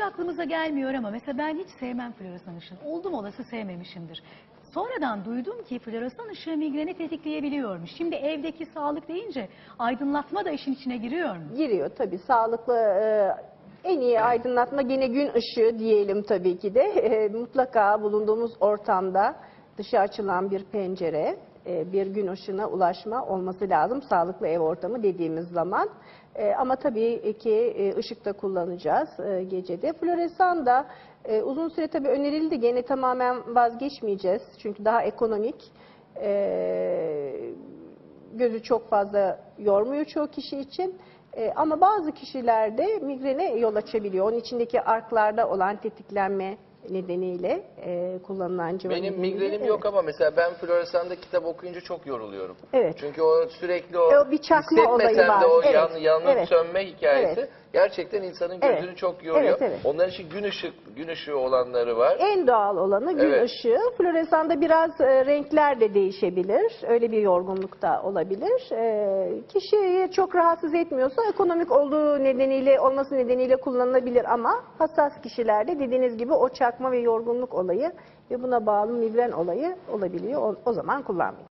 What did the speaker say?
hiç aklımıza gelmiyor ama mesela ben hiç sevmem floresan ışığını. Oldum olası sevmemişimdir. Sonradan duydum ki floresan ışığı migreni tetikleyebiliyormuş. Şimdi evdeki sağlık deyince aydınlatma da işin içine giriyor mu? Giriyor tabii sağlıklı e, en iyi aydınlatma gene gün ışığı diyelim tabii ki de E, mutlaka bulunduğumuz ortamda dışa açılan bir pencere bir gün ışığına ulaşma olması lazım sağlıklı ev ortamı dediğimiz zaman. E, ama tabii ki e, ışık da kullanacağız e, gecede. Floresan da e, uzun süre tabii önerildi gene tamamen vazgeçmeyeceğiz çünkü daha ekonomik. E, gözü çok fazla yormuyor çoğu kişi için. E, ama bazı kişilerde migrene yol açabiliyor. Onun içindeki arklarda olan tetiklenme nedeniyle e, kullanılan civa Benim nedeniyle. migrenim Evet. yok ama mesela ben floresanda kitap okuyunca çok yoruluyorum. Evet. Çünkü o sürekli o, E, o bir çakma olayı hissetmesem de var. o Evet, yan, yanıp evet. sönme hikayesi Evet. Gerçekten insanın Evet. gözünü çok yoruyor. Evet, evet. Onların için gün ışık gün ışığı olanları var. En doğal olanı gün Evet. ışığı. Floresanda biraz e, renkler de değişebilir. Öyle bir yorgunluk da olabilir. E, kişiyi çok rahatsız etmiyorsa ekonomik olduğu nedeniyle olması nedeniyle kullanılabilir ama hassas kişilerde dediğiniz gibi o çakma ve yorgunluk olayı ve buna bağlı migren olayı olabiliyor. O, o zaman kullanmayın.